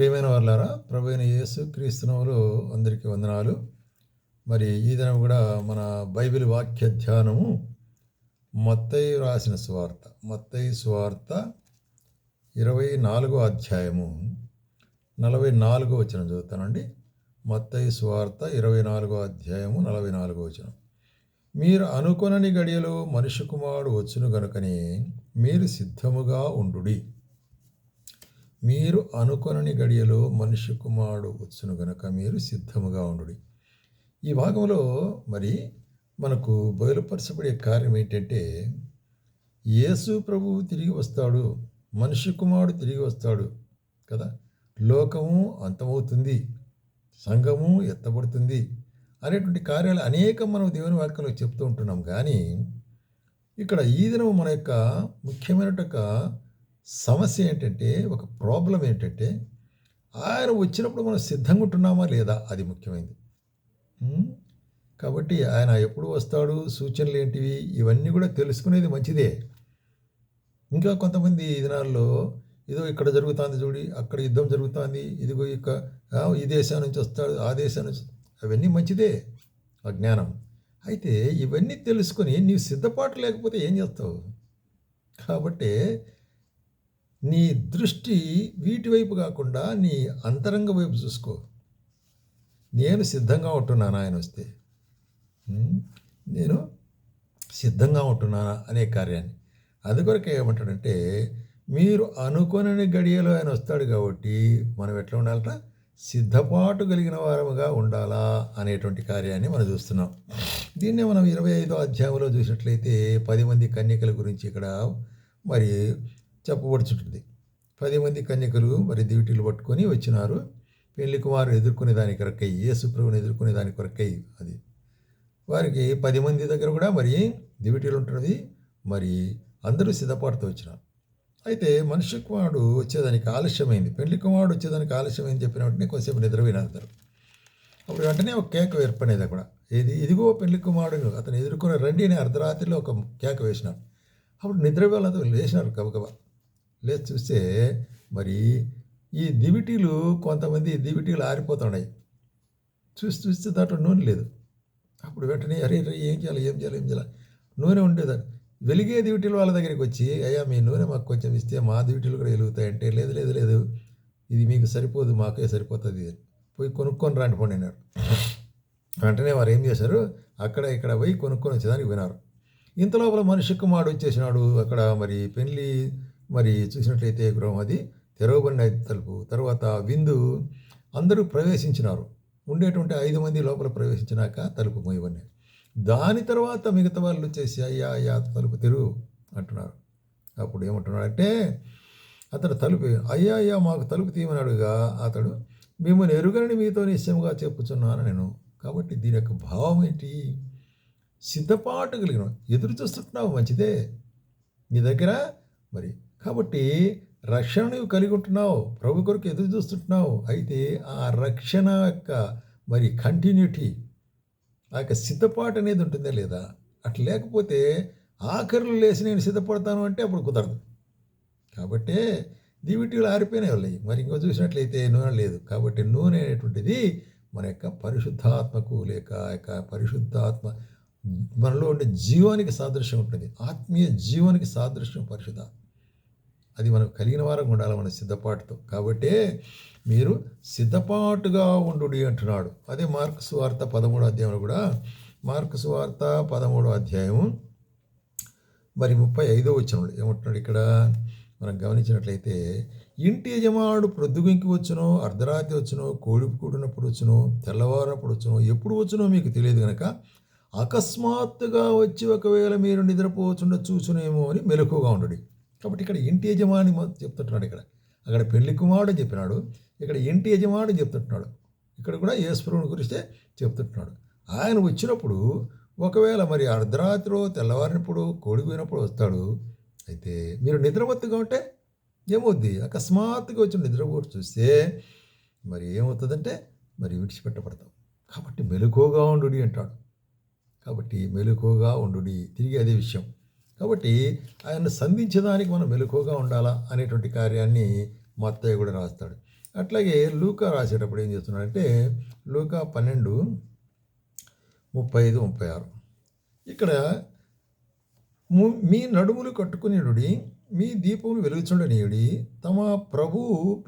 ప్రియమైన వాళ్ళారా ప్రభు యేసు క్రీస్తునములు అందరికీ వందనాలు. మరి ఈ దినం కూడా మన బైబిల్ వాక్య ధ్యానము మత్తయి రాసిన స్వార్త మత్తయి స్వార్త ఇరవై నాలుగో అధ్యాయము నలభై నాలుగో వచనం చదువుతానండి. మత్తయి స్వార్త ఇరవై నాలుగో అధ్యాయము నలభై నాలుగో వచనం. మీరు అనుకొనని గడియలో మనిషి కుమారుడు వచ్చును గనుకని మీరు సిద్ధముగా ఉండుడి. మీరు అనుకొనని గడియలో మనిషి కుమారుడు వచ్చును గనక మీరు సిద్ధముగా ఉండు ఈ భాగంలో మరి మనకు బయలుపరచబడే కార్యం ఏంటంటే యేసు ప్రభువు తిరిగి వస్తాడు మనిషి కుమారుడు తిరిగి వస్తాడు కదా? లోకము అంతమవుతుంది సంఘము ఎత్తబడుతుంది అనేటువంటి కార్యాలు అనేకం మనం దేవుని వాక్యంలో చెప్తూ ఉంటున్నాం. కానీ ఇక్కడ ఈ దినం మన యొక్క ముఖ్యమైన ఒక సమస్య ఏంటంటే ఒక ప్రాబ్లం ఏంటంటే ఆయన వచ్చినప్పుడు మనం సిద్ధంగా ఉంటున్నామా లేదా అది ముఖ్యమైనది కాబట్టి ఆయన ఎప్పుడు వస్తాడు సూచనలు ఏంటివి ఇవన్నీ కూడా తెలుసుకునేది మంచిదే. ఇంకా కొంతమంది ఈ దినాల్లో ఏదో ఇక్కడ జరుగుతుంది చూడి అక్కడ యుద్ధం జరుగుతుంది ఇదిగో ఇక ఈ దేశం నుంచి వస్తాడు ఆ దేశం నుంచి అవన్నీ మంచిదే ఆ జ్ఞానం. అయితే ఇవన్నీ తెలుసుకొని నీవు సిద్ధపాటు లేకపోతే ఏం చేస్తావు? కాబట్టి నీ దృష్టి వీటి వైపు కాకుండా నీ అంతరంగ వైపు చూసుకో. నేను సిద్ధంగా ఉంటున్నానా ఆయన వస్తే? నేను సిద్ధంగా ఉంటున్నానా అనే కార్యాన్ని. అందుకొరకే ఏమంటాడంటే మీరు అనుకోనని గడియలో ఆయన వస్తాడు కాబట్టి మనం ఎట్లా ఉండాలట? సిద్ధపాటు కలిగిన వారముగా ఉండాలా అనేటువంటి కార్యాన్ని మనం చూస్తున్నాం. దీన్నే మనం ఇరవై ఐదో అధ్యాయంలో చూసినట్లయితే పది మంది కన్యకల గురించి ఇక్కడ మరి చెప్పబడుచుంటుంది పది మంది కన్యకలు మరి దివిటీలు పట్టుకొని వచ్చినారు. పెళ్ళి కుమారు ఎదుర్కొనే దాని కొరకై యేసు ప్రభుని ఎదుర్కొనే దాని కొరకై అది. వారికి పది మంది దగ్గర కూడా మరి దివిటీలు ఉంటున్నది. మరి అందరూ సిద్ధపాటుతో వచ్చినారు. అయితే మనుష్య కుమారుడు వచ్చేదానికి ఆలస్యమైంది. పెళ్ళి కుమారుడు వచ్చేదానికి ఆలస్యమైంది చెప్పిన వెంటనే కొద్దిసేపు నిద్రపోయినారు అందరు అప్పుడు వెంటనే ఒక కేక ఏర్పడేది అక్కడ. ఇది ఇదిగో పెళ్ళి కుమారుడు అతను ఎదుర్కొన్న రండి అని అర్ధరాత్రిలో ఒక కేక వేసినాడు. అప్పుడు నిద్ర వాళ్ళతో లేచినారు లేదు చూస్తే మరి ఈ దివిటీలు కొంతమంది దివిటీలు ఆరిపోతున్నాయి. చూసి చూస్తే దాంట్లో నూనె లేదు. అప్పుడు వెంటనే అరే రే ఏం చేయాలి ఏం చేయాలి ఏం చేయాలి? నూనె ఉండేదాన్ని. వెలిగే దివిటీలు వాళ్ళ దగ్గరికి వచ్చి అయ్యా మీ నూనె మాకు కొంచెం ఇస్తే మా దివిటీలు కూడా వెలుగుతాయంటే? లేదు లేదు లేదు. ఇది మీకు సరిపోదు మాకే సరిపోతుంది. అని. పోయి కొనుక్కొని రాండి పోండి అన్నారు వెంటనే వారు ఏం చేశారు? అక్కడ ఇక్కడ పోయి కొనుక్కొని వచ్చేదానికి వినారు ఇంత లోపల మనిషి కుమారుడు వచ్చేసినాడు. అక్కడ మరి పెళ్ళి మరి చూసినట్లయితే గృహం అది తెరవబడిన తలుపు. తర్వాత విందు అందరూ ప్రవేశించినారు. ఉండేటువంటి ఐదు మంది లోపల ప్రవేశించినాక తలుపు మోయబడినాయి దాని తర్వాత మిగతా వాళ్ళు వచ్చేసి అయ్యా అయ్యా తలుపు తెరువు అంటున్నారు. అప్పుడు ఏమంటున్నాడంటే అతడు తలుపు అయ్యా అయ్యా మాకు తలుపు తీయమన్నాడుగా అతడు మిమ్మల్ని ఎరుగని మీతో నిశ్చయముగా చెప్పుచున్నాను నేను. కాబట్టి దీని యొక్క భావం ఏంటి? సిద్ధపాటు కలిగిన ఎదురు చూస్తున్నావు మంచిదే. నీ దగ్గర మరి కాబట్టి రక్షణ నువ్వు కలిగి ఉంటున్నావు. ప్రభు కొరకు ఎదురు చూస్తుంటున్నావు. అయితే ఆ రక్షణ యొక్క మరి కంటిన్యూటీ ఆ యొక్క సిద్ధపాటు అనేది ఉంటుందా లేదా? అట్లా లేకపోతే ఆఖరిలో లేచి నేను సిద్ధపడతాను అంటే అప్పుడు కుదరదు. కాబట్టి దివిటీలు ఆరిపోయినాయి వాళ్ళవి. మరి ఇంకో చూసినట్లయితే నూనె లేదు. కాబట్టి నూనె అనేటువంటిది మన యొక్క పరిశుద్ధాత్మకు లేక ఆ యొక్క పరిశుద్ధాత్మ మనలో ఉండే జీవానికి సాదృశ్యం ఉంటుంది. ఆత్మీయ జీవానికి సాదృశ్యం పరిశుద్ధ అది మనం కలిగిన వారం ఉండాలి మన సిద్ధపాటుతో. కాబట్టే మీరు సిద్ధపాటుగా ఉండు అంటున్నాడు. అదే మార్క్స్ వార్త పదమూడో అధ్యాయంలో కూడా మార్క్స్ వార్త పదమూడో అధ్యాయం మరి ముప్పై ఐదో వచ్చినాడు ఏమంటున్నాడు ఇక్కడ? మనం గమనించినట్లయితే ఇంటి యజమానుడు ప్రొద్దుగుంకి వచ్చునో అర్ధరాత్రి వచ్చునో కోడి కూడినప్పుడు వచ్చునో తెల్లవారినప్పుడు వచ్చునో ఎప్పుడు వచ్చునో మీకు తెలియదు కనుక అకస్మాత్తుగా వచ్చి ఒకవేళ మీరు నిద్రపోచుండ చూసునేమో అని మెలకుగా ఉండడు. కాబట్టి ఇక్కడ ఇంటి యజమాని చెప్తుంటున్నాడు ఇక్కడ. అక్కడ పెళ్ళి కుమారుడు చెప్పినాడు. ఇక్కడ ఇంటి యజమాని చెప్తుంటున్నాడు. ఇక్కడ కూడా యేసుప్రభుని గురిస్తే చెప్తుంటున్నాడు. ఆయన వచ్చినప్పుడు ఒకవేళ మరి అర్ధరాత్రిలో తెల్లవారినప్పుడు కోడిపోయినప్పుడు వస్తాడు అయితే మీరు నిద్రమత్తుగా ఉంటే ఏమవుద్ది? అకస్మాత్తుగా వచ్చి నిద్రపోటు చూస్తే మరి ఏమవుతుందంటే మరి విడిచిపెట్టబడతాం కాబట్టి మెలకువగా ఉండు అంటాడు. కాబట్టి మెలకువగా ఉండు తిరిగి అదే విషయం. కాబట్టి ఆయన సంధించడానికి మనం మెలకువగా ఉండాలా అనేటువంటి కార్యాన్ని మత్తయ్య కూడా రాస్తాడు. అట్లాగే లూకా రాసేటప్పుడు ఏం చేస్తున్నాడంటే లూకా పన్నెండు ముప్పై ఐదు ముప్పై ఆరు ఇక్కడ ము- మీ నడుములు కట్టుకునేడుడి మీ దీపములు వెలుగుచుండనీయుడి తమ ప్రభు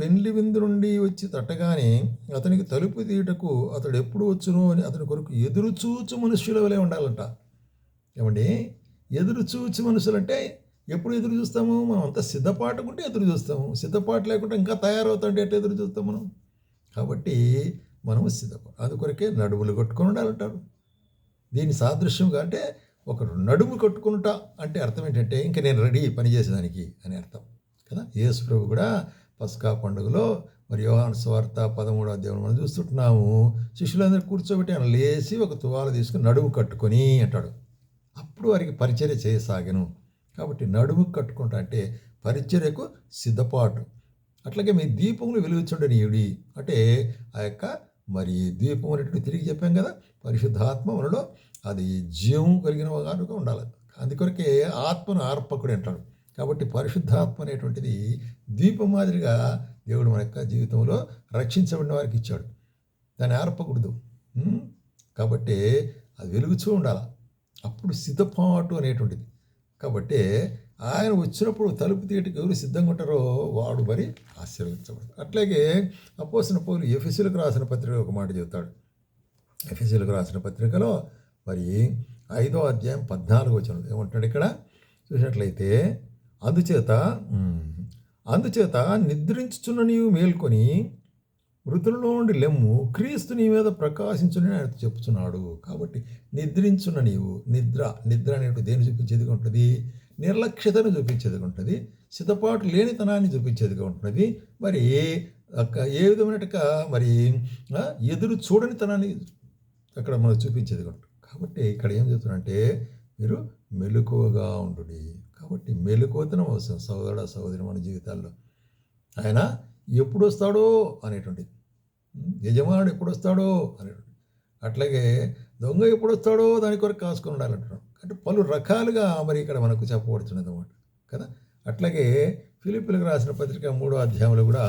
పెండ్లి విందు నుండి వచ్చి తట్టగానే అతనికి తలుపు తీయటకు అతడు ఎప్పుడు వచ్చును అని అతని కొరకు ఎదురు చూచు మనుష్యుల వలె ఉండాలంట. ఏమండి? ఎదురు చూచి మనుషులు అంటే ఎప్పుడు ఎదురు చూస్తాము? మనం అంతా సిద్ధపాటుకుంటే ఎదురు చూస్తాము. సిద్ధపాటు లేకుండా ఇంకా తయారవుతుంటే ఎట్లా ఎదురు చూస్తాం మనం? కాబట్టి మనము సిద్ధపాటు అందుకొరకే నడుములు కొట్టుకొని ఉండాలంటారు. దీని సాదృశ్యంగా అంటే ఒక నడుము కట్టుకుంటా అంటే అర్థం ఏంటంటే ఇంకా నేను రెడీ పని చేసేదానికి అని అర్థం. కదా? యేసు ప్రభు కూడా పస్కా పండుగలో మరి యోహాను స్వార్త పదమూడో అధ్యాయం మనం చూస్తుంటున్నాము. శిష్యులందరూ కూర్చోబెట్టి ఆయన లేచి ఒక తువాలు తీసుకుని నడుము కట్టుకొని అంటాడు. అప్పుడు వారికి పరిచర్య చేయసాగను. కాబట్టి నడుము కట్టుకుంటా అంటే పరిచర్యకు సిద్ధపాటు. అట్లాగే మీ దీపములు వెలుగుచుండనీయుడి అంటే ఆ యొక్క మరి దీపం అనేటువంటి తిరిగి చెప్పాం కదా పరిశుద్ధాత్మ మనలో అది జీవం కలిగిన కనుక ఉండాలి. అందుకొరకే ఆత్మను ఆర్పకుడు అంటాడు కాబట్టి పరిశుద్ధాత్మ అనేటువంటిది దీపం మాదిరిగా దేవుడు మన యొక్క జీవితంలో రక్షించబడిన వారికి ఇచ్చాడు. దాన్ని ఆర్పకూడదు. కాబట్టి అది వెలుగుచూ ఉండాలి? అప్పుడు సిద్ధపాటు అనేటువంటిది. కాబట్టి ఆయన వచ్చినప్పుడు తలుపు తీయటకు ఎవరు సిద్ధంగా ఉంటారో వాడు మరి ఆశీర్వదించబడతాడు. అట్లాగే అపోసిన పౌలు ఎఫ్ఎస్సీలకు రాసిన పత్రిక ఒక మాట చెబుతాడు. ఎఫ్ఎస్సీలకు రాసిన పత్రికలో మరి ఐదో అధ్యాయం పద్నాలుగు వచ్చిన ఏమంటాడు ఇక్కడ? చూసినట్లయితే అందుచేత అందుచేత నిద్రించుచున్న నీవు మేల్కొని మృతులలో నుండి లెమ్ము క్రీస్తు నీ మీద ప్రకాశించునని ఆయన చెప్తున్నాడు. కాబట్టి నిద్రించున్న నీవు నిద్ర నిద్ర అనేటు దేని చూపించేదిగా ఉంటుంది? నిర్లక్ష్యతను చూపించేదిగా ఉంటుంది. సిద్ధపాటు లేనితనాన్ని చూపించేదిగా ఉంటుంది. మరి అక్క- ఏ విధమైనట్టుగా మరి ఎదురు చూడనితనాన్ని అక్కడ మనం చూపించేది ఉంటుంది. కాబట్టి ఇక్కడ ఏం చెప్తున్నాడంటే మీరు మెలకువగా ఉండు కాబట్టి మెలకువతనం అవసరం. సహోదరుడ సహోదరి మన జీవితాల్లో. ఆయన ఎప్పుడు వస్తాడో అనేటువంటిది యజమానుడు ఎప్పుడు వస్తాడో అనేటువంటి అట్లాగే దొంగ ఎప్పుడు వస్తాడో దాని కొరకు కాసుకొని ఉండాలంటున్నాడు. అంటే పలు రకాలుగా మరి ఇక్కడ మనకు చెప్పబడుతున్నది అన్నమాట కదా? అట్లాగే ఫిలిపిలకు రాసిన పత్రిక మూడో అధ్యాయంలో కూడా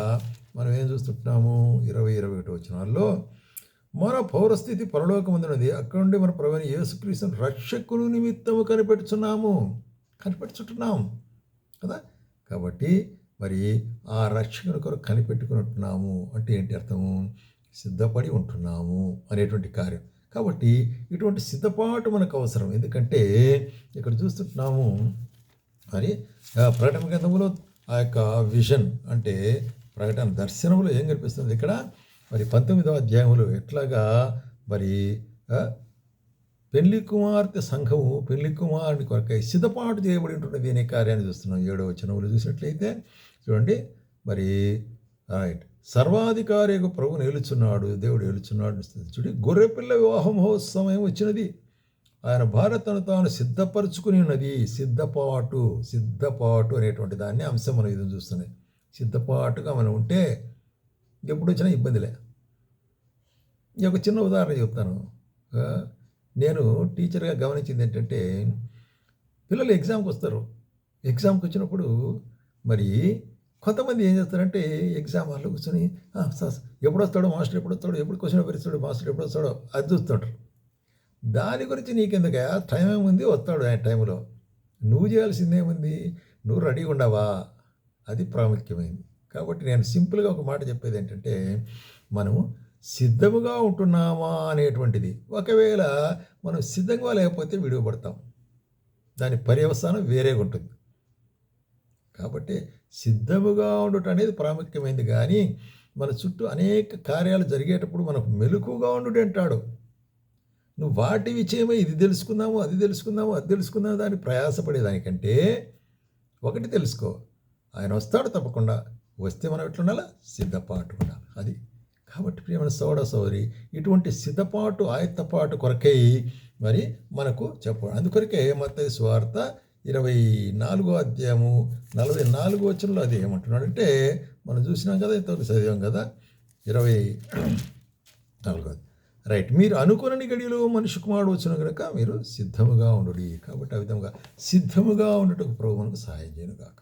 మనం ఏం చూస్తుంటున్నాము? ఇరవై ఇరవై ఒకటి వచ్చినాల్లో మన పౌరస్థితి పరలోకమందున్నది అక్కడ నుండి మన ప్రవీణ యేసుక్రీస్తుని రక్షకులు నిమిత్తము కనిపెట్టుచున్నాము కనిపెట్టుచుంటున్నాం కదా? కాబట్టి మరి ఆ రక్షకుని కొరకు కనిపెట్టుకుని అంటే ఏంటి అర్థము? సిద్ధపడి ఉంటున్నాము అనేటువంటి కార్యం. కాబట్టి ఇటువంటి సిద్ధపాటు మనకు అవసరం. ఎందుకంటే ఇక్కడ చూస్తుంటున్నాము మరి ప్రకటన గ్రంథంలో ఆ యొక్క విజన్ అంటే ప్రకటన దర్శనంలో ఏం కనిపిస్తుంది? ఇక్కడ మరి పంతొమ్మిదవ అధ్యాయంలో ఎట్లాగా మరి పెళ్ళి కుమార్తె సంఘము పెళ్ళి కుమారుని కొరకై సిద్ధపాటు చేయబడి ఉంటున్నది అనే కార్యాన్ని చూస్తున్నాం. ఏడవ వచనములు చూసినట్లయితే చూడండి. మరి రైట్ సర్వాధికారి యొక్క ప్రభు ఏలుచున్నాడు దేవుడు నిలుచున్నాడు చూడి గొర్రెపిల్ల వివాహ మహోత్సవం వచ్చినది. ఆయన భారతను తాను సిద్ధపరచుకుని ఉన్నది. సిద్ధపాటు సిద్ధపాటు అనేటువంటి దాన్ని అంశం మనం ఇది చూస్తుంది సిద్ధపాటుగా మనం ఉంటే ఎప్పుడు వచ్చినా ఇబ్బందిలే. ఈ ఒక చిన్న ఉదాహరణ చెప్తాను. నేను టీచర్గా గమనించింది ఏంటంటే పిల్లలు ఎగ్జామ్కి వస్తారు. ఎగ్జామ్కి వచ్చినప్పుడు మరి కొంతమంది ఏం చేస్తారంటే ఎగ్జామ్ హాల్లో కూర్చొని ఎప్పుడు వస్తాడో మాస్టర్ ఎప్పుడు వస్తాడో ఎప్పుడు క్వశ్చన్ పేపర్ ఇస్తాడో మాస్టర్ ఎప్పుడు వస్తాడో అది చూస్తుంటారు. దాని గురించి నీకెందుకు టైం ఏముంది? వస్తాడు ఆ టైంలో నువ్వు చేయాల్సింది ఏముంది? నువ్వు రెడీగా ఉండవా? అది ప్రాముఖ్యమైంది. కాబట్టి నేను సింపుల్గా ఒక మాట చెప్పేది ఏంటంటే మనము సిద్ధముగా ఉంటున్నామా అనేటువంటిది. ఒకవేళ మనం సిద్ధంగా లేకపోతే విడివపడతాం దాని పర్యవసానం వేరేగా ఉంటుంది కాబట్టి సిద్ధముగా ఉండటం అనేది ప్రాముఖ్యమైనది కానీ మన చుట్టూ అనేక కార్యాలు జరిగేటప్పుడు మనకు మెలకుగా ఉండుడు అంటాడు. నువ్వు వాటి విషయమై ఇది తెలుసుకుందాము అది తెలుసుకుందాము అది తెలుసుకుందాము దాన్ని ప్రయాసపడేదానికంటే ఒకటి తెలుసుకో. ఆయన వస్తాడు తప్పకుండా. వస్తే మనం ఎట్లుండాలా? సిద్ధపాటు ఉండాలి. అది కాబట్టి ప్రియమైన సోడ సోదరి ఇటువంటి సిద్ధపాటు ఆయత్తపాటు కొరకై మరి మనకు చెప్ప. అందుకొరకే మత స్వార్థ ఇరవై నాలుగో అధ్యాయము నలభై నాలుగో వచనంలో అది ఏమంటున్నాడు అంటే మనం చూసినాం కదా ఇంతవరకు చదివాం కదా ఇరవై నాలుగో రైట్ మీరు అనుకునని గడియలో మనిషి కుమారుడు వచ్చిన కనుక మీరు సిద్ధముగా ఉండు కాబట్టి ఆ విధంగా సిద్ధముగా ఉండటకు ప్రభు మనకు సహాయం చేయను కాక